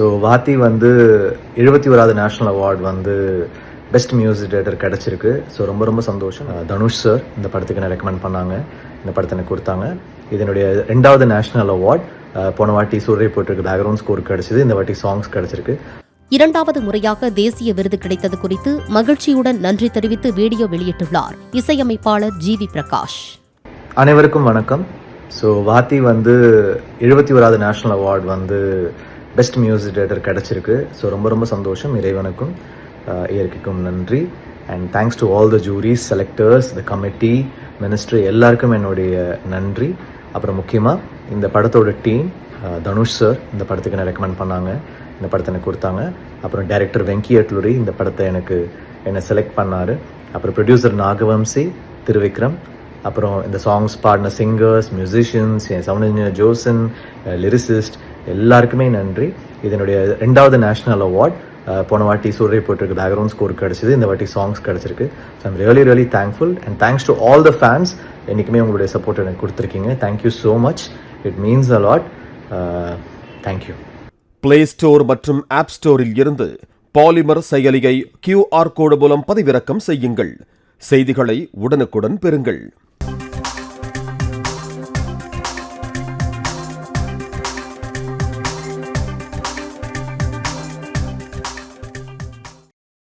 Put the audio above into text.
So வாத்தி வந்து எழுபத்தி ஓராவது நேஷ்னல் அவார்ட் வந்து பெஸ்ட் மியூசிக் டேரக்டர் கிடச்சிருக்கு. ஸோ ரொம்ப ரொம்ப சந்தோஷம். தனுஷ் சார் இந்த படத்துக்கு என்ன ரெக்கமெண்ட் பண்ணாங்க? இந்த படத்தை எனக்கு கொடுத்தாங்க. இதனுடைய ரெண்டாவது நேஷ்னல் அவார்ட் போன வாட்டி சூரிய போட்டிருக்கு. பேக்ரவுண்ட் ஸ்கோர் கிடச்சிது. இந்த வாட்டி சாங்ஸ் கிடச்சிருக்கு. இரண்டாவது முறையாக தேசிய விருது கிடைத்தது குறித்து மகிழ்ச்சியுடன் நன்றி தெரிவித்து வீடியோ வெளியிட்டுள்ளார் இசையமைப்பாளர் ஜி வி பிரகாஷ். அனைவருக்கும் வணக்கம். ஸோ வாத்தி வந்து எழுபத்தி ஓராவது நேஷ்னல் அவார்ட் வந்து பெஸ்ட் மியூசிக் டேரக்டர் கிடச்சிருக்கு. ஸோ ரொம்ப ரொம்ப சந்தோஷம். இறைவனுக்கும் இயற்கைக்கும் நன்றி. And thanks to all the juries selectors the committee minister எல்லாருக்கும் என்னுடைய நன்றி. அப்புறம் முக்கியமாக இந்த படத்தோட டீம் தனுஷ் சார் இந்த படத்துக்கு என்ன ரெக்கமெண்ட் பண்ணாங்க இந்த படத்தை எனக்கு கொடுத்தாங்க. அப்புறம் டைரக்டர் வெங்கி அட்லுரி இந்த படத்தை எனக்கு என்னை செலக்ட் பண்ணார். அப்புறம் ப்ரொடியூசர் நாகவம்சி திருவிக்ரம். அப்புறம் இந்த சாங்ஸ் பாடின சிங்கர்ஸ் மியூசிஷியன்ஸ் என் சவுண்ட் இன்ஜினியர் ஜோசன் லிரிசிஸ்ட் எல்லாருக்குமே நன்றி. இதனுடைய ரெண்டாவது நேஷ்னல் அவார்ட் போன வாட்டி சூரிய போட்டிருக்கு. பேக்ரவுண்ட் ஸ்கோர் கிடச்சிது. இந்த வாட்டி சாங்ஸ் கிடச்சிருக்கு. So I'm really really thankful and thanks to all the fans என்றைக்குமே உங்களுடைய சப்போர்ட் எனக்கு கொடுத்துருக்கீங்க. Thank you so much it means a lot thank you play store மற்றும் ஆப் ஸ்டோரில் இருந்து பாலிமர் செயலியை கியூஆர் கோடு மூலம் பதிவிறக்கம் செய்யுங்கள். செய்திகளை உடனுக்குடன் பெறுங்கள்.